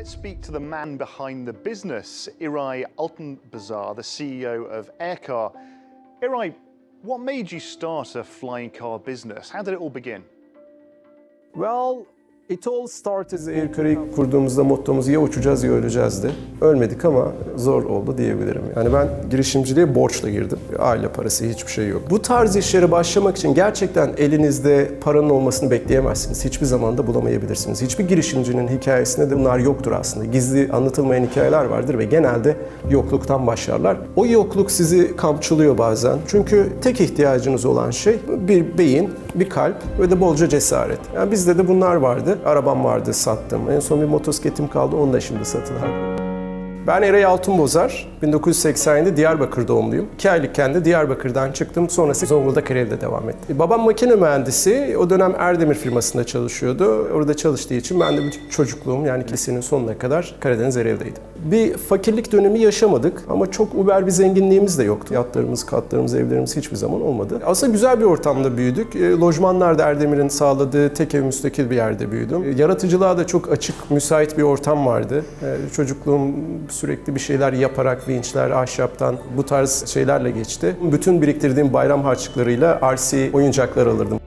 Let's speak to the man behind the business, Irai Altenbazar, the CEO of Aircar. Irai, what made you start a flying car business? How did it all begin? Well, it all started... Aircar'ı kurduğumuzda mottomuz ya uçacağız ya öleceğizdi. Ölmedik ama zor oldu diyebilirim. Yani ben girişimciliğe borçla girdim. Aile parası hiçbir şey yok. Bu tarz işlere başlamak için gerçekten elinizde paranın olmasını bekleyemezsiniz. Hiçbir zaman da bulamayabilirsiniz. Hiçbir girişimcinin hikayesinde de bunlar yoktur aslında. Gizli anlatılmayan hikayeler vardır ve genelde yokluktan başlarlar. O yokluk sizi kamçılıyor bazen. Çünkü tek ihtiyacınız olan şey bir beyin, bir kalp ve de bolca cesaret. Yani bizde de bunlar vardı. Arabam vardı, sattım. En son bir motosikletim kaldı, onu da şimdi satılar. Ben Eray Altunbozar, 1987 Diyarbakır doğumluyum. 2 aylıkken de Diyarbakır'dan çıktım, sonrası Zonguldak Karayel'de devam etti. Babam makine mühendisi, o dönem Erdemir firmasında çalışıyordu. Orada çalıştığı için ben de bütün çocukluğum yani lisenin sonuna kadar Karadeniz Ereğli'deydim. Bir fakirlik dönemi yaşamadık ama çok uber bir zenginliğimiz de yoktu. Yatlarımız, katlarımız, evlerimiz hiçbir zaman olmadı. Aslında güzel bir ortamda büyüdük. E, Lojmanlar da Erdemir'in sağladığı tek ev müstakil bir yerde büyüdüm. E, Yaratıcılığa da çok açık, müsait bir ortam vardı. E, Çocukluğum sürekli bir şeyler yaparak, vinçler, ahşaptan bu tarz şeylerle geçti. Bütün biriktirdiğim bayram harçlıklarıyla RC oyuncaklar alırdım.